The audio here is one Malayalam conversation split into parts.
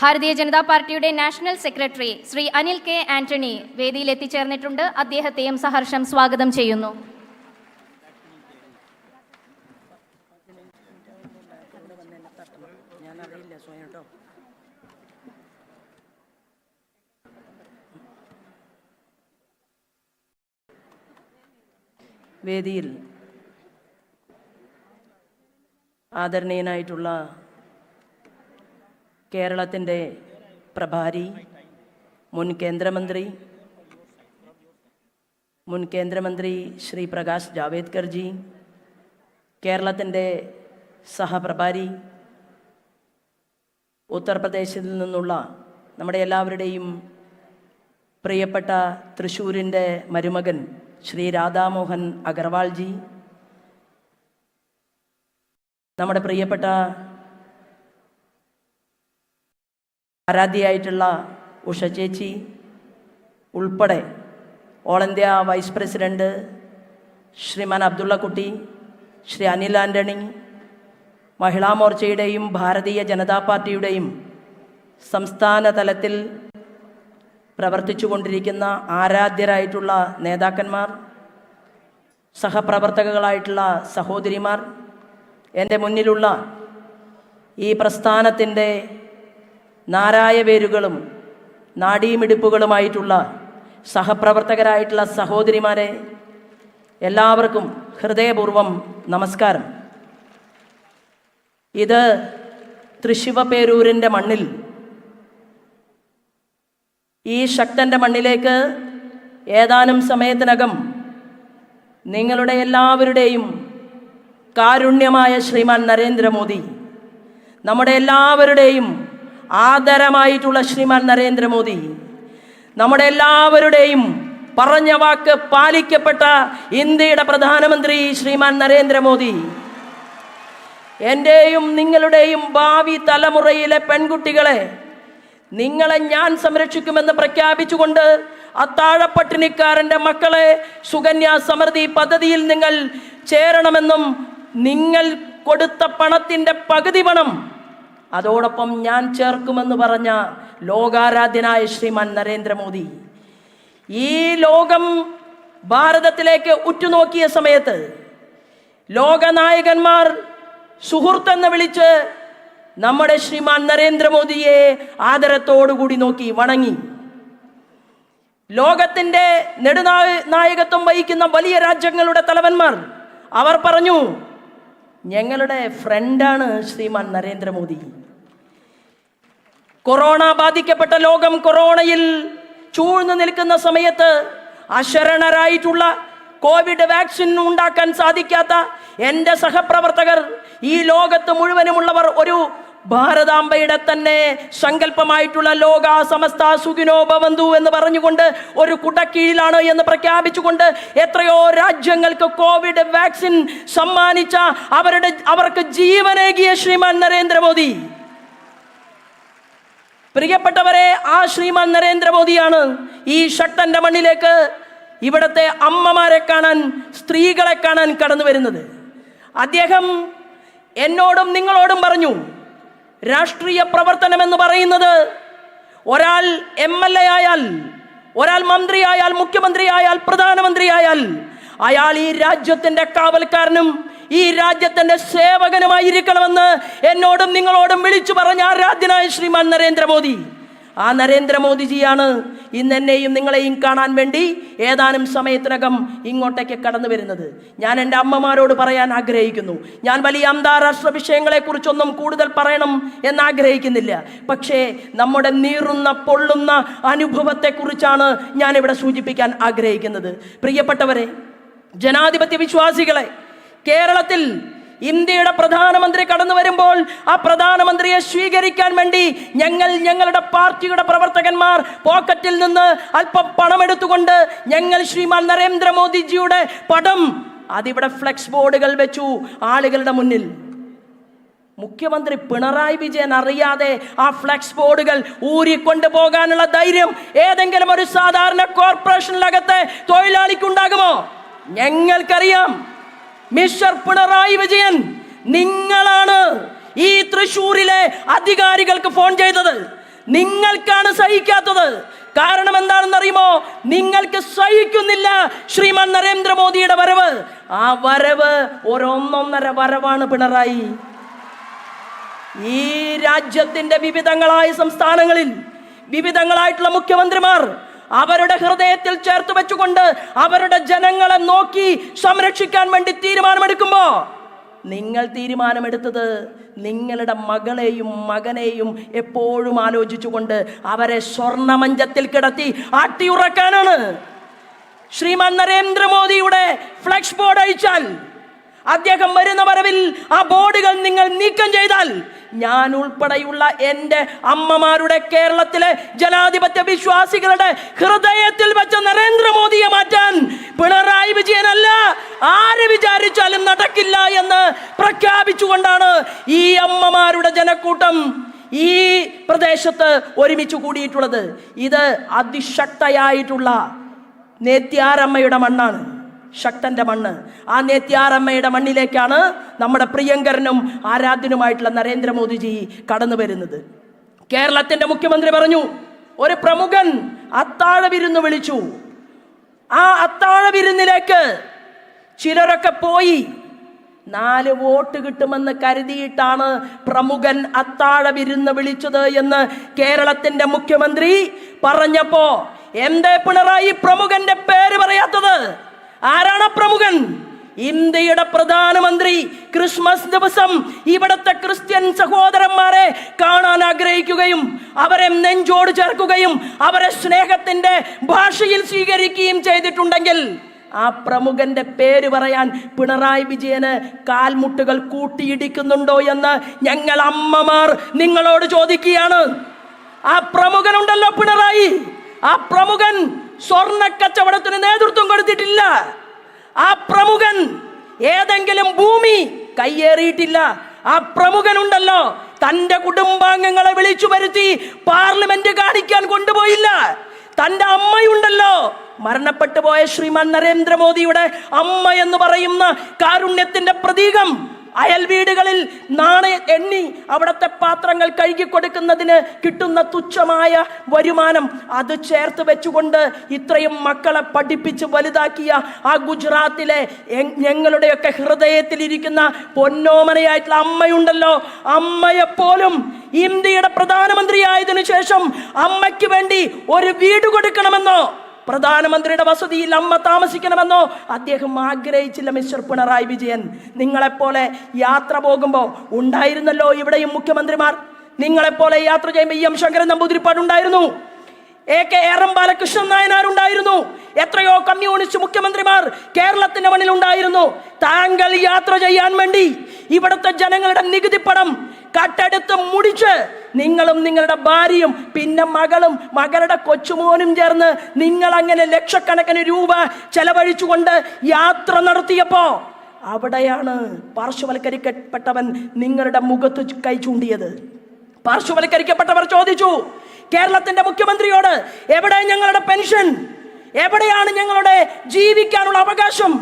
ഭാരതീയ ജനതാ പാർട്ടിയുടെ national secretary Shri Anil K Antony വേദിയിൽ എത്തിച്ചേർന്നിട്ടുണ്ട്. അദ്ദേഹത്തെയും സഹർഷം സ്വാഗതം ചെയ്യുന്നു. വേദിയിൽ ആദരണീയനായിട്ടുള്ള കേരളത്തിന്റെ പ്രഭാരി മുൻ കേന്ദ്രമന്ത്രി മുൻ കേന്ദ്രമന്ത്രി ശ്രീ പ്രകാശ് ജാവേദ്കർജി കേരളത്തിന്റെ സഹപ്രഭാരി ഉത്തർപ്രദേശിൽ നിന്നുള്ള നമ്മുടെ എല്ലാവരുടെയും പ്രിയപ്പെട്ട തൃശ്ശൂരിന്റെ മരുമകൻ ശ്രീ രാധാമോഹൻ അഗർവാൾജി നമ്മുടെ പ്രിയപ്പെട്ട ആരാധ്യയായിട്ടുള്ള ഉഷ ചേച്ചി ഉൾപ്പെടെ all India vice president Shriman Abdullakutty Shri Anil Antony Mahila മോർച്ചയുടെയും Bharatiya Janata പാർട്ടിയുടെയും സംസ്ഥാന തലത്തിൽ പ്രവർത്തിച്ചു കൊണ്ടിരിക്കുന്ന ആരാധ്യരായിട്ടുള്ള നേതാക്കന്മാർ സഹപ്രവർത്തകകളായിട്ടുള്ള സഹോദരിമാർ എന്റെ മുന്നിലുള്ള ഈ പ്രസ്ഥാനത്തിന്റെ നാരായ വേരുകളും സഹപ്രവർത്തകരായിട്ടുള്ള സഹോദരിമാരെ എല്ലാവർക്കും ഹൃദയപൂർവം നമസ്കാരം. ഇത് തൃശിവപേരൂരിന്റെ മണ്ണിൽ ഈ ശക്തന്റെ മണ്ണിലേക്ക് ഏതാനും സമയത്തിനകം നിങ്ങളുടെ എല്ലാവരുടെയും കാരുണ്യമായ ശ്രീമാൻ നരേന്ദ്രമോദി നമ്മുടെ എല്ലാവരുടെയും ആദരമായിട്ടുള്ള ശ്രീമാൻ നരേന്ദ്രമോദി നമ്മുടെ എല്ലാവരുടെയും പറഞ്ഞ വാക്ക് പാലിക്കപ്പെട്ട ഇന്ത്യയുടെ പ്രധാനമന്ത്രി ശ്രീമാൻ നരേന്ദ്രമോദി എന്റെയും നിങ്ങളുടെയും ഭാവി തലമുറയിലെ പെൺകുട്ടികളെ നിങ്ങളെ ഞാൻ സംരക്ഷിക്കുമെന്ന് പ്രഖ്യാപിച്ചുകൊണ്ട് അത്താഴപ്പട്ടിണിക്കാരന്റെ മക്കളെ സുകന്യാ സമൃദ്ധി പദ്ധതിയിൽ നിങ്ങൾ ചേരണമെന്നും നിങ്ങൾ കൊടുത്ത പണത്തിന്റെ പകുതി പണം അതോടൊപ്പം ഞാൻ ചേർക്കുമെന്ന് പറഞ്ഞ ലോകാരാധ്യനായ ശ്രീമാൻ നരേന്ദ്രമോദി ഈ ലോകം ഭാരതത്തിലേക്ക് ഉറ്റുനോക്കിയ സമയത്ത് ലോകനായകന്മാർ സുഹൃത്തെന്ന് വിളിച്ച് നമ്മുടെ ശ്രീമാൻ നരേന്ദ്രമോദിയെ ആദരത്തോടുകൂടി നോക്കി വണങ്ങി. ലോകത്തിന്റെ നെടുനായ നായകത്വം വഹിക്കുന്ന വലിയ രാജ്യങ്ങളുടെ തലവന്മാർ അവർ പറഞ്ഞു ഞങ്ങളുടെ ഫ്രണ്ടാണ് ശ്രീമാൻ നരേന്ദ്രമോദി. കൊറോണ ബാധിക്കപ്പെട്ട ലോകം കൊറോണയിൽ ചൂഴ്ന്നു നിൽക്കുന്ന സമയത്ത് അശരണരായിട്ടുള്ള കോവിഡ് വാക്സിൻ ഉണ്ടാക്കാൻ സാധിക്കാത്ത എന്റെ സഹപ്രവർത്തകർ ഈ ലോകത്ത് മുഴുവനുമുള്ളവർ ഒരു ഭാരതാംബയുടെ തന്നെ സങ്കല്പമായിട്ടുള്ള ലോക സമസ്ത സുഖിനോ ഭവന്തു എന്ന് പറഞ്ഞുകൊണ്ട് ഒരു കുടക്കീഴിലാണ് എന്ന് പ്രഖ്യാപിച്ചുകൊണ്ട് എത്രയോ രാജ്യങ്ങൾക്ക് കോവിഡ് വാക്സിൻ സമ്മാനിച്ച അവരുടെ അവർക്ക് ജീവനേകിയ ശ്രീമാൻ നരേന്ദ്രമോദി. പ്രിയപ്പെട്ടവരെ ആ ശ്രീമാൻ നരേന്ദ്രമോദിയാണ് ഈ ശക്തന്റെ മണ്ണിലേക്ക് ഇവിടത്തെ അമ്മമാരെ കാണാൻ സ്ത്രീകളെ കാണാൻ കടന്നു വരുന്നത്. അദ്ദേഹം എന്നോടും നിങ്ങളോടും പറഞ്ഞു രാഷ്ട്രീയ പ്രവർത്തനം എന്ന് പറയുന്നത് ഒരാൾ എം എൽ എ ആയാൽ ഒരാൾ മന്ത്രിയായാൽ മുഖ്യമന്ത്രിയായാൽ പ്രധാനമന്ത്രിയായാൽ അയാൾ ഈ രാജ്യത്തിന്റെ കാവൽക്കാരനും ഈ രാജ്യത്തിന്റെ സേവകനുമായിരിക്കണമെന്ന് എന്നോടും നിങ്ങളോടും വിളിച്ചു പറഞ്ഞ രാജ്യനായ ശ്രീമാൻ നരേന്ദ്രമോദി ആ നരേന്ദ്രമോദിജിയാണ് ഇന്ന് എന്നെയും നിങ്ങളെയും കാണാൻ വേണ്ടി ഏതാനും സമയത്തിനകം ഇങ്ങോട്ടേക്ക് കടന്നു വരുന്നത്. ഞാൻ എന്റെ അമ്മമാരോട് പറയാൻ ആഗ്രഹിക്കുന്നു. ഞാൻ വലിയ അന്താരാഷ്ട്ര വിഷയങ്ങളെക്കുറിച്ചൊന്നും കൂടുതൽ പറയണം എന്ന് ആഗ്രഹിക്കുന്നില്ല. പക്ഷേ നമ്മുടെ നീറുന്ന പൊള്ളുന്ന അനുഭവത്തെക്കുറിച്ചാണ് ഞാനിവിടെ സൂചിപ്പിക്കാൻ ആഗ്രഹിക്കുന്നത്. പ്രിയപ്പെട്ടവരെ ജനാധിപത്യ വിശ്വാസികളെ കേരളത്തിൽ ഇന്ത്യയുടെ പ്രധാനമന്ത്രി കടന്നു വരുമ്പോൾ ആ പ്രധാനമന്ത്രിയെ സ്വീകരിക്കാൻ വേണ്ടി ഞങ്ങൾ ഞങ്ങളുടെ പാർട്ടിയുടെ പ്രവർത്തകന്മാർ പോക്കറ്റിൽ നിന്ന് അല്പം പണമെടുത്തുകൊണ്ട് ഞങ്ങൾ ശ്രീമാൻ നരേന്ദ്രമോദിജിയുടെ പടം അതിവിടെ ഫ്ലെക്സ് ബോർഡുകൾ വെച്ചു ആളുകളുടെ മുന്നിൽ. മുഖ്യമന്ത്രി പിണറായി വിജയൻ അറിയാതെ ആ ഫ്ലെക്സ് ബോർഡുകൾ ഊരിക്കൊണ്ടു പോകാനുള്ള ധൈര്യം ഏതെങ്കിലും ഒരു സാധാരണ കോർപ്പറേഷനിലകത്തെ തൊഴിലാളിക്കുണ്ടാകുമോ? ഞങ്ങൾക്കറിയാം. മിസ്റ്റർ പിണറായി നിങ്ങളാണ് ഈ തൃശൂരിലെ അധികാരികൾക്ക് ഫോൺ ചെയ്തത്. നിങ്ങൾക്കാണ് സഹിക്കാത്തത്. കാരണം എന്താണെന്ന് അറിയുമോ നിങ്ങൾക്ക് സഹിക്കുന്നില്ല ശ്രീമാൻ നരേന്ദ്രമോദിയുടെ വരവ്. ആ വരവ് ഒരൊന്നൊന്നര വരവാണ് പിണറായി. ഈ രാജ്യത്തിന്റെ വിവിധങ്ങളായ സംസ്ഥാനങ്ങളിൽ വിവിധങ്ങളായിട്ടുള്ള മുഖ്യമന്ത്രിമാർ അവരുടെ ഹൃദയത്തിൽ ചേർത്ത് വെച്ചുകൊണ്ട് അവരുടെ ജനങ്ങളെ നോക്കി സംരക്ഷിക്കാൻ വേണ്ടി തീരുമാനമെടുക്കുമ്പോൾ നിങ്ങൾ തീരുമാനമെടുത്തത് നിങ്ങളുടെ മകളെയും മകനെയും എപ്പോഴും ആലോചിച്ചുകൊണ്ട് അവരെ സ്വർണമഞ്ചത്തിൽ കിടത്തി ആട്ടിയുറക്കാനാണ്. ശ്രീമാൻ നരേന്ദ്രമോദിയുടെ ഫ്ലക്സ് ബോർഡ് അയച്ചാൽ അദ്ദേഹം വരുന്ന വരവിൽ ആ ബോർഡുകൾ നിങ്ങൾ നീക്കം ചെയ്താൽ ഞാൻ ഉൾപ്പെടെയുള്ള എന്റെ അമ്മമാരുടെ കേരളത്തിലെ ജനാധിപത്യ വിശ്വാസികളുടെ ഹൃദയത്തിൽ വെച്ച നരേന്ദ്രമോദിയെ മാറ്റാൻ പിണറായി വിജയനല്ല. ആര് വിചാരിച്ചാലും നടക്കില്ല എന്ന് പ്രഖ്യാപിച്ചുകൊണ്ടാണ് ഈ അമ്മമാരുടെ ജനക്കൂട്ടം ഈ പ്രദേശത്ത് ഒരുമിച്ച് കൂടിയിട്ടുള്ളത്. ഇത് അതിശക്തയായിട്ടുള്ള നേത്യാരമ്മയുടെ മണ്ണാണ്. ശക്തന്റെ മണ്ണ്. ആ നേത്യാറമ്മയുടെ മണ്ണിലേക്കാണ് നമ്മുടെ പ്രിയങ്കരനും ആരാധ്യനുമായിട്ടുള്ള നരേന്ദ്രമോദിജി കടന്നു വരുന്നത്. കേരളത്തിന്റെ മുഖ്യമന്ത്രി പറഞ്ഞു ഒരു പ്രമുഖൻ അത്താഴ വിരുന്ന് വിളിച്ചു. ആ അത്താഴ വിരുന്നിലേക്ക് ചിലരൊക്കെ പോയി. നാല് വോട്ട് കിട്ടുമെന്ന് കരുതിയിട്ടാണ് പ്രമുഖൻ അത്താഴ വിരുന്ന് വിളിച്ചത് എന്ന് കേരളത്തിന്റെ മുഖ്യമന്ത്രി പറഞ്ഞപ്പോ എന്തേ പിണറായി പ്രമുഖന്റെ പേര് പറയാത്തത്? ആരാണ് പ്രമുഖൻ? ഇന്ത്യയുടെ പ്രധാനമന്ത്രി ക്രിസ്മസ് ദിവസം ഇവിടത്തെ ക്രിസ്ത്യൻ സഹോദരന്മാരെ കാണാൻ ആഗ്രഹിക്കുകയും അവരെ നെഞ്ചോട് ചേർക്കുകയും അവരെ സ്നേഹത്തിന്റെ ഭാഷയിൽ സ്വീകരിക്കുകയും ചെയ്തിട്ടുണ്ടെങ്കിൽ ആ പ്രമുഖന്റെ പേര് പറയാൻ പിണറായി വിജയന് കാൽമുട്ടുകൾ കൂട്ടിയിടിക്കുന്നുണ്ടോ എന്ന് ഞങ്ങൾ അമ്മമാർ നിങ്ങളോട് ചോദിക്കുകയാണ്. ആ പ്രമുഖനുണ്ടല്ലോ പിണറായി. ആ പ്രമുഖൻ സ്വർണ കച്ചവടത്തിന് നേതൃത്വം കൊടുത്തിട്ടില്ല. ആ പ്രമുഖൻ ഏതെങ്കിലും ഭൂമി കയ്യേറിയിട്ടില്ല. ആ പ്രമുഖൻ ഉണ്ടല്ലോ തന്റെ കുടുംബാംഗങ്ങളെ വിളിച്ചു വരുത്തി പാർലമെന്റ് കാണിക്കാൻ കൊണ്ടുപോയില്ല. തന്റെ അമ്മയുണ്ടല്ലോ. മരണപ്പെട്ടു പോയ ശ്രീമാൻ നരേന്ദ്രമോദിയുടെ അമ്മ എന്ന് പറയുന്ന കാരുണ്യത്തിന്റെ പ്രതീകം അയൽ വീടുകളിൽ നാണയ എണ്ണി അവിടുത്തെ പാത്രങ്ങൾ കഴുകി കൊടുക്കുന്നതിന് കിട്ടുന്ന തുച്ഛമായ വരുമാനം അത് ചേർത്ത് വെച്ചുകൊണ്ട് ഇത്രയും മക്കളെ പഠിപ്പിച്ച് വലുതാക്കിയ ആ ഗുജറാത്തിലെ ഞങ്ങളുടെയൊക്കെ ഹൃദയത്തിൽ ഇരിക്കുന്ന പൊന്നോമനയായിട്ടുള്ള അമ്മയുണ്ടല്ലോ. അമ്മയെപ്പോലും ഇന്ത്യയുടെ പ്രധാനമന്ത്രിയായതിനു ശേഷം അമ്മയ്ക്ക് വേണ്ടി ഒരു വീട് കൊടുക്കണമെന്നോ? പ്രധാനമന്ത്രിയുടെ വസതിയിൽ അമ്മ താമസിക്കണമെന്നോ അദ്ദേഹം ആഗ്രഹിച്ചില്ല മിസ്റ്റർ പിണറായി വിജയൻ. നിങ്ങളെപ്പോലെ യാത്ര പോകുമ്പോൾ ഉണ്ടായിരുന്നല്ലോ ഇവിടെയും മുഖ്യമന്ത്രിമാർ? നിങ്ങളെപ്പോലെ യാത്ര ചെയ്യുമ്പോൾ ഇ എം ശങ്കരൻ നമ്പൂതിരിപ്പാട് ഉണ്ടായിരുന്നു? എ കെ എറം ബാലകൃഷ്ണൻ നായനാർ ഉണ്ടായിരുന്നു? എത്രയോ കമ്മ്യൂണിസ്റ്റ് മുഖ്യമന്ത്രിമാർ കേരളത്തിന്റെ മണ്ണിൽ ഉണ്ടായിരുന്നു. താങ്കൾ യാത്ര ചെയ്യാൻ വേണ്ടി ഇവിടുത്തെ ജനങ്ങളുടെ നികുതി പണം കട്ടെടുത്ത് മുടിച്ച് നിങ്ങളും നിങ്ങളുടെ ഭാര്യയും പിന്നെ മകളും മകളുടെ കൊച്ചുമോനും ചേർന്ന് നിങ്ങൾ അങ്ങനെ ലക്ഷക്കണക്കിന് രൂപ ചെലവഴിച്ചുകൊണ്ട് യാത്ര നടത്തിയപ്പോ അവിടെയാണ് പാർശ്വവൽക്കരിക്കപ്പെട്ടവൻ നിങ്ങളുടെ മുഖത്ത് കൈ ചൂണ്ടിയത്. പാർശ്വവൽക്കരിക്കപ്പെട്ടവർ ചോദിച്ചു കേരളത്തിന്റെ മുഖ്യമന്ത്രിയോട് എവിടെ ഞങ്ങളുടെ പെൻഷൻ? എവിടെയാണ് ഞങ്ങളുടെ ജീവിക്കാനുള്ള അവകാശം?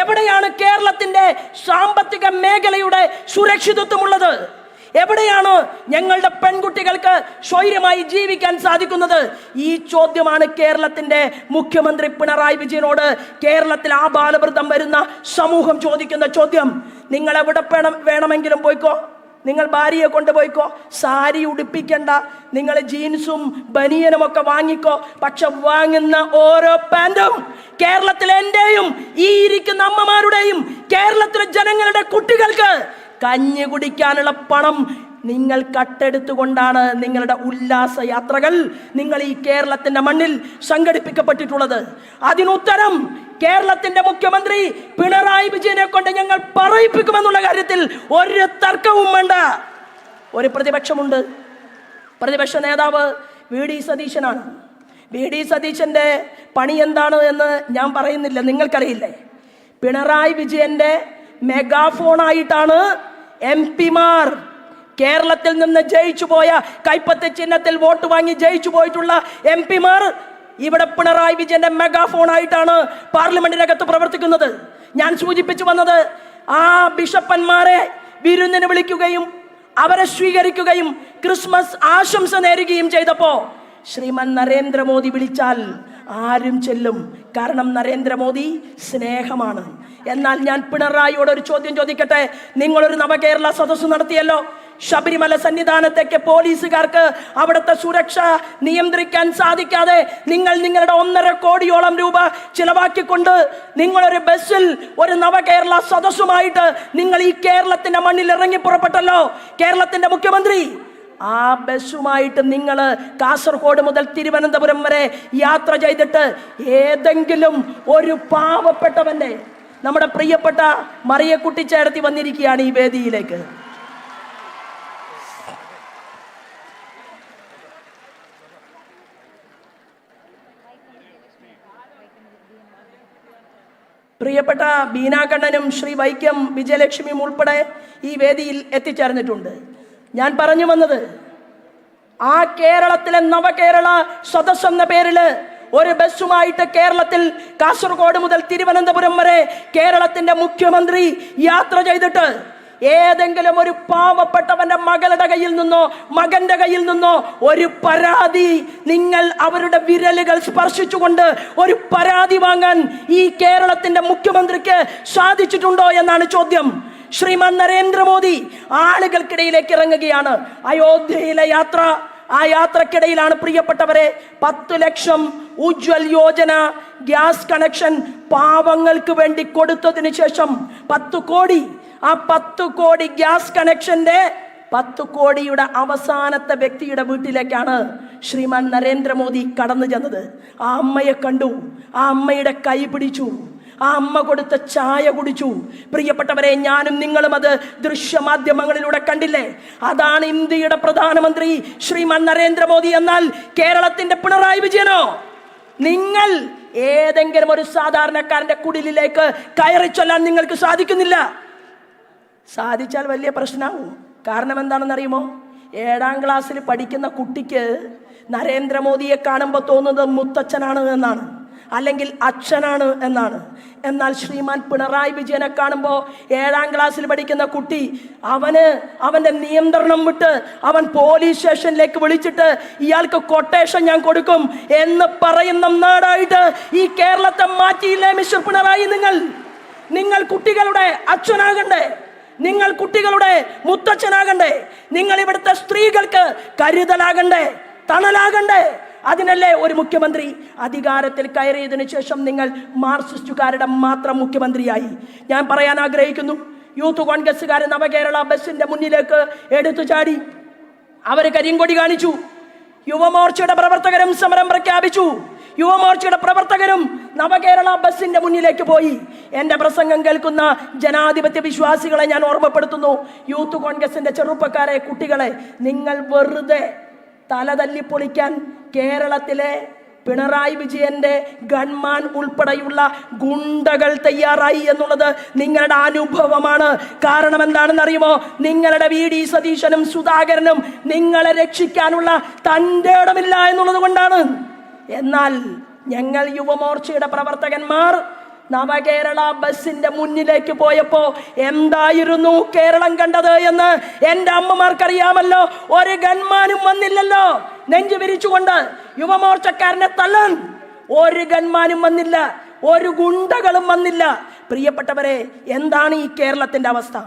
എവിടെയാണ് കേരളത്തിന്റെ സാമ്പത്തിക മേഖലയുടെ സുരക്ഷിതത്വമുള്ളത്? എവിടെയാണ് ഞങ്ങളുടെ പെൺകുട്ടികൾക്ക് സ്വൈര്യമായി ജീവിക്കാൻ സാധിക്കുന്നത്? ഈ ചോദ്യമാണ് കേരളത്തിന്റെ മുഖ്യമന്ത്രി പിണറായി വിജയനോട് കേരളത്തിൽ ആ ബാലവൃദ്ധം വരുന്ന സമൂഹം ചോദിക്കുന്ന ചോദ്യം. നിങ്ങൾ എവിടെ വേണം വേണമെങ്കിലും പോയിക്കോ. നിങ്ങൾ ഭാര്യയെ കൊണ്ടുപോയിക്കോ സാരി ഉടുപ്പിക്കണ്ട. നിങ്ങൾ ജീൻസും ബനിയനും ഒക്കെ വാങ്ങിക്കോ. പക്ഷെ വാങ്ങുന്ന ഓരോ പാന്റും കേരളത്തിലെ എന്റെയും ഈ ഇരിക്കുന്ന അമ്മമാരുടെയും കേരളത്തിലെ ജനങ്ങളുടെ കുട്ടികൾക്ക് കഞ്ഞി കുടിക്കാനുള്ള പണം നിങ്ങൾ കട്ടെടുത്തുകൊണ്ടാണ് നിങ്ങളുടെ ഉല്ലാസ യാത്രകൾ നിങ്ങൾ ഈ കേരളത്തിന്റെ മണ്ണിൽ സംഘടിപ്പിക്കപ്പെട്ടിട്ടുള്ളത്. അതിനുത്തരം കേരളത്തിന്റെ മുഖ്യമന്ത്രി പിണറായി വിജയനെ കൊണ്ട് ഞങ്ങൾ പറയിപ്പിക്കുമെന്നുള്ള കാര്യത്തിൽ ഒരു തർക്കവും വേണ്ട. ഒരു പ്രതിപക്ഷമുണ്ട്. പ്രതിപക്ഷ നേതാവ് വി ഡി സതീശനാണ്. വി ഡി സതീശന്റെ പണി എന്താണ് എന്ന് ഞാൻ പറയുന്നില്ല. നിങ്ങൾക്കറിയില്ലേ? പിണറായി വിജയന്റെ മെഗാഫോണായിട്ടാണ് എം പിമാർ കേരളത്തിൽ നിന്ന് ജയിച്ചു പോയ കൈപ്പത്ത് ചിഹ്നത്തിൽ വോട്ട് വാങ്ങി ജയിച്ചു പോയിട്ടുള്ള എം പിമാർ ഇവിടെ പിണറായി വിജയന്റെ മെഗാഫോൺ ആയിട്ടാണ് പാർലമെന്റിനകത്ത് പ്രവർത്തിക്കുന്നത്. ഞാൻ സൂചിപ്പിച്ചു വന്നത് ആ ബിഷപ്പന്മാരെ വിരുന്നിന് വിളിക്കുകയും അവരെ സ്വീകരിക്കുകയും ക്രിസ്മസ് ആശംസ നേരുകയും ചെയ്തപ്പോ ശ്രീമൻ നരേന്ദ്രമോദി വിളിച്ചാൽ ആരും ചെല്ലും. കാരണം നരേന്ദ്രമോദി സ്നേഹമാണ്. എന്നാൽ ഞാൻ പിണറായിയോട് ഒരു ചോദ്യം ചോദിക്കട്ടെ? നിങ്ങളൊരു നവകേരള സദസ്സ് നടത്തിയല്ലോ. ശബരിമല സന്നിധാനത്തേക്ക് പോലീസുകാർക്ക് അവിടുത്തെ സുരക്ഷ നിയന്ത്രിക്കാൻ സാധിക്കാതെ നിങ്ങൾ നിങ്ങളുടെ ഒന്നര കോടിയോളം രൂപ ചിലവാക്കിക്കൊണ്ട് നിങ്ങളൊരു ബസ്സിൽ ഒരു നവകേരള സദസ്സുമായിട്ട് നിങ്ങൾ ഈ കേരളത്തിന്റെ മണ്ണിൽ ഇറങ്ങി പുറപ്പെട്ടല്ലോ. കേരളത്തിന്റെ മുഖ്യമന്ത്രി ആ ബസ്സുമായിട്ട് നിങ്ങൾ കാസർഗോഡ് മുതൽ തിരുവനന്തപുരം വരെ യാത്ര ചെയ്തിട്ട് ഏതെങ്കിലും ഒരു പാവപ്പെട്ടവന്റെ നമ്മുടെ പ്രിയപ്പെട്ട മറിയക്കുട്ടി ചേർത്തി വന്നിരിക്കുകയാണ് ഈ വേദിയിലേക്ക്. പ്രിയപ്പെട്ട ബീനാകണ്ണനും ശ്രീ വൈക്കം വിജയലക്ഷ്മിയും ഉൾപ്പെടെ ഈ വേദിയിൽ എത്തിച്ചേർന്നിട്ടുണ്ട്. ഞാൻ പറഞ്ഞു വന്നത് ആ കേരളത്തിലെ നവകേരള സദസ് എന്ന പേരിൽ ഒരു ബസ്സുമായിട്ട് കേരളത്തിൽ കാസർഗോഡ് മുതൽ തിരുവനന്തപുരം വരെ കേരളത്തിന്റെ മുഖ്യമന്ത്രി യാത്ര ചെയ്തിട്ട് ഏതെങ്കിലും ഒരു പാവപ്പെട്ടവന്റെ മകളുടെ കയ്യിൽ നിന്നോ മകന്റെ കയ്യിൽ നിന്നോ ഒരു പരാതി നിങ്ങൾ അവരുടെ വിരലുകൾ സ്പർശിച്ചുകൊണ്ട് ഒരു പരാതി വാങ്ങാൻ ഈ കേരളത്തിന്റെ മുഖ്യമന്ത്രിക്ക് സാധിച്ചിട്ടുണ്ടോ എന്നാണ് ചോദ്യം. ശ്രീമാൻ നരേന്ദ്രമോദി ആളുകൾക്കിടയിലേക്ക് ഇറങ്ങുകയാണ്. അയോധ്യയിലെ യാത്ര ആ യാത്രക്കിടയിലാണ് പ്രിയപ്പെട്ടവരെ പത്ത് ലക്ഷം ഉജ്വൽ യോജന ഗ്യാസ് കണക്ഷൻ പാവങ്ങൾക്ക് വേണ്ടി കൊടുത്തതിന് ശേഷം പത്ത് കോടി. ആ പത്ത് കോടി ഗ്യാസ് കണക്ഷന്റെ പത്ത് കോടിയുടെ അവസാനത്തെ വ്യക്തിയുടെ വീട്ടിലേക്കാണ് ശ്രീമാൻ നരേന്ദ്രമോദി കടന്നു ചെന്നത്. ആ അമ്മയെ കണ്ടു. ആ അമ്മയുടെ കൈ പിടിച്ചു. ആ അമ്മ കൊടുത്ത ചായ കുടിച്ചു. പ്രിയപ്പെട്ടവരെ ഞാനും നിങ്ങളും അത് ദൃശ്യമാധ്യമങ്ങളിലൂടെ കണ്ടില്ലേ? അതാണ് ഇന്ത്യയുടെ പ്രധാനമന്ത്രി ശ്രീമാൻ നരേന്ദ്രമോദി എന്നാൽ കേരളത്തിന്റെ പിണറായി വിജയനോ? നിങ്ങൾ ഏതെങ്കിലും ഒരു സാധാരണക്കാരന്റെ കുടിലിലേക്ക് കയറി ചൊല്ലാൻ നിങ്ങൾക്ക് സാധിക്കുന്നില്ല. സാധിച്ചാൽ വലിയ പ്രശ്നമാവും. കാരണം എന്താണെന്നറിയുമോ? ഏഴാം ക്ലാസ്സിൽ പഠിക്കുന്ന കുട്ടിക്ക് നരേന്ദ്രമോദിയെ കാണുമ്പോൾ തോന്നുന്നത് മുത്തച്ഛനാണ് എന്നാണ്. അല്ലെങ്കിൽ അച്ഛനാണ് എന്നാണ്. എന്നാൽ ശ്രീമാൻ പിണറായി വിജയനെ കാണുമ്പോൾ ഏഴാം ക്ലാസ്സിൽ പഠിക്കുന്ന കുട്ടി അവന് അവന്റെ നിയന്ത്രണം വിട്ട് അവൻ പോലീസ് സ്റ്റേഷനിലേക്ക് വിളിച്ചിട്ട് ഇയാൾക്ക് കൊട്ടേഷൻ ഞാൻ കൊടുക്കും എന്ന് പറയുന്ന നാടായിട്ട് ഈ കേരളത്തെ മാറ്റിയില്ലേ മിസ്റ്റർ പിണറായി നിങ്ങൾ? നിങ്ങൾ കുട്ടികളുടെ അച്ഛനാകണ്ടേ? നിങ്ങൾ കുട്ടികളുടെ മുത്തച്ഛനാകണ്ടേ? നിങ്ങൾ ഇവിടുത്തെ സ്ത്രീകൾക്ക് കരുതലാകണ്ടേ? തണലാകണ്ടേ? അതിനല്ലേ ഒരു മുഖ്യമന്ത്രി? അധികാരത്തിൽ കയറിയതിനു ശേഷം നിങ്ങൾ മാർക്സിസ്റ്റുകാരുടെ മാത്രം മുഖ്യമന്ത്രിയായി. ഞാൻ പറയാൻ ആഗ്രഹിക്കുന്നു യൂത്ത് കോൺഗ്രസ്സുകാർ നവകേരള ബസിന്റെ മുന്നിലേക്ക് എടുത്തു ചാടി. അവർ കരിങ്കൊടി കാണിച്ചു. യുവമോർച്ചയുടെ പ്രവർത്തകരും സമരം പ്രഖ്യാപിച്ചു. യുവമോർച്ചയുടെ പ്രവർത്തകരും നവകേരള ബസിന്റെ മുന്നിലേക്ക് പോയി. എന്റെ പ്രസംഗം കേൾക്കുന്ന ജനാധിപത്യ വിശ്വാസികളെ ഞാൻ ഓർമ്മപ്പെടുത്തുന്നു. യൂത്ത് കോൺഗ്രസിന്റെ ചെറുപ്പക്കാരെ കുട്ടികളെ നിങ്ങൾ വെറുതെ തലതല്ലി പൊളിക്കാൻ കേരളത്തിലെ പിണറായി വിജയന്റെ ഗൺമാൻ ഉൾപ്പെടെയുള്ള ഗുണ്ടകൾ തയ്യാറായി എന്നുള്ളത് നിങ്ങളുടെ അനുഭവമാണ്. കാരണം എന്താണെന്ന് അറിയുമോ നിങ്ങളുടെ വി ഡി സതീശനും സുധാകരനും നിങ്ങളെ രക്ഷിക്കാനുള്ള തന്റെ ഇടമില്ല എന്നുള്ളത് കൊണ്ടാണ്. എന്നാൽ ഞങ്ങൾ യുവമോർച്ചയുടെ പ്രവർത്തകന്മാർ നവകേരള ബസ്സിന്റെ മുന്നിലേക്ക് പോയപ്പോ എന്തായിരുന്നു കേരളം കണ്ടത് എന്ന് എന്റെ അമ്മമാർക്കറിയാമല്ലോ. ഒരു ഗൺമാനും വന്നില്ലല്ലോ. നെഞ്ചു വിരിച്ചുകൊണ്ട് യുവമോർച്ചക്കാരനെ തള്ളൻ. ഒരു ഗൺമാനും വന്നില്ല. ഒരു ഗുണ്ടകളും വന്നില്ല. പ്രിയപ്പെട്ടവരെ എന്താണ് ഈ കേരളത്തിന്റെ അവസ്ഥ?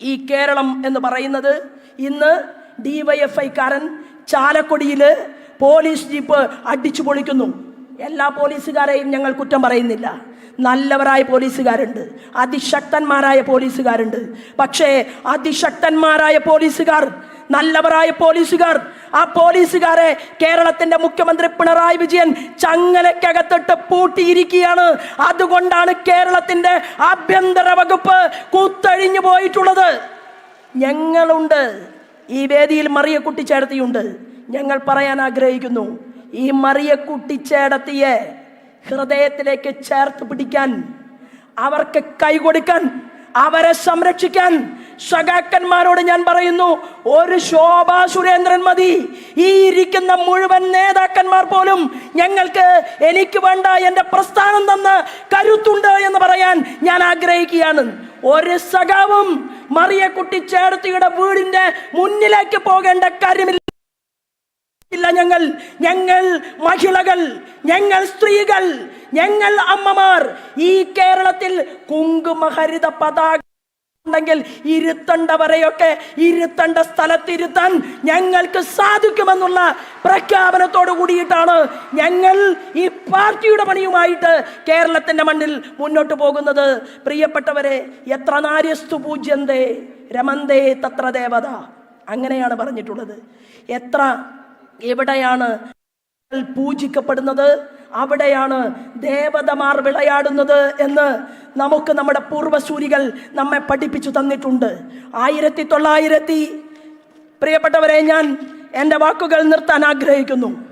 ഈ കേരളം എന്ന് പറയുന്നത് ഇന്ന് ഡിവൈഎഫ്ഐക്കാരൻ ചാലക്കുടിയിൽ പോലീസ് ജീപ്പ് അടിച്ചു പൊളിക്കുന്നു. എല്ലാ പോലീസുകാരെയും ഞങ്ങൾ കുറ്റം പറയുന്നില്ല. നല്ലവരായ പോലീസുകാരുണ്ട്. അതിശക്തന്മാരായ പോലീസുകാരുണ്ട്. പക്ഷേ അതിശക്തന്മാരായ പോലീസുകാർ നല്ലവരായ പോലീസുകാർ ആ പോലീസുകാരെ കേരളത്തിന്റെ മുഖ്യമന്ത്രി പിണറായി വിജയൻ ചങ്ങലക്കകത്തിട്ട് പൂട്ടിയിരിക്കുകയാണ്. അതുകൊണ്ടാണ് കേരളത്തിന്റെ ആഭ്യന്തര വകുപ്പ് കൂത്തഴിഞ്ഞു പോയിട്ടുള്ളത്. ഞങ്ങളുണ്ട്. ഈ വേദിയിൽ മറിയക്കുട്ടി ചേർത്തിയുണ്ട് ഞങ്ങൾ പറയാൻ ആഗ്രഹിക്കുന്നു. ഈ മറിയക്കുട്ടി ചേടത്തിയെ ഹൃദയത്തിലേക്ക് ചേർത്ത് പിടിക്കാൻ അവർക്ക് കൈകൊടുക്കാൻ അവരെ സംരക്ഷിക്കാൻ സഖാക്കന്മാരോട് ഞാൻ പറയുന്നു ഒരു ശോഭാ സുരേന്ദ്രൻ മതി. ഈ ഇരിക്കുന്ന മുഴുവൻ നേതാക്കന്മാർ പോലും ഞങ്ങൾക്ക് എനിക്ക് വേണ്ട എന്റെ പ്രസ്ഥാനം തന്ന് കരുത്തുണ്ട് എന്ന് പറയാൻ ഞാൻ ആഗ്രഹിക്കുകയാണ്. ഒരു സഖാവും മറിയക്കുട്ടി ചേർത്തിയുടെ വീടിന്റെ മുന്നിലേക്ക് പോകേണ്ട കാര്യമില്ല. ഇല്ല ഞങ്ങൾ ഞങ്ങൾ മഹിളകൾ ഞങ്ങൾ സ്ത്രീകൾ ഞങ്ങൾ അമ്മമാർ. ഈ കേരളത്തിൽ കുങ്കുമഹരിത പതാക ഉണ്ടെങ്കിൽ ഇരുത്തണ്ടവരെയൊക്കെ ഇരുത്തണ്ട സ്ഥലത്തിരുത്താൻ ഞങ്ങൾക്ക് സാധിക്കുമെന്നുള്ള പ്രഖ്യാപനത്തോട് കൂടിയിട്ടാണ് ഞങ്ങൾ ഈ പാർട്ടിയുടെ പണിയുമായിട്ട് കേരളത്തിന്റെ മണ്ണിൽ മുന്നോട്ട് പോകുന്നത്. പ്രിയപ്പെട്ടവരെ എത്ര നാര്യസ്തു പൂജ്യന്തേ രമന്തേ തത്ര ദേവത. അങ്ങനെയാണ് പറഞ്ഞിട്ടുള്ളത്. എത്ര എവിടെയാണ് പൂജിക്കപ്പെടുന്നത്? അവിടെയാണ് ദേവതമാർ വിളയാടുന്നത് എന്ന് നമുക്ക് നമ്മുടെ പൂർവസൂരികൾ നമ്മെ പഠിപ്പിച്ചു തന്നിട്ടുണ്ട്. ആയിരത്തി തൊള്ളായിരത്തി പ്രിയപ്പെട്ടവരെ ഞാൻ എന്റെ വാക്കുകൾ നിർത്താൻ ആഗ്രഹിക്കുന്നു.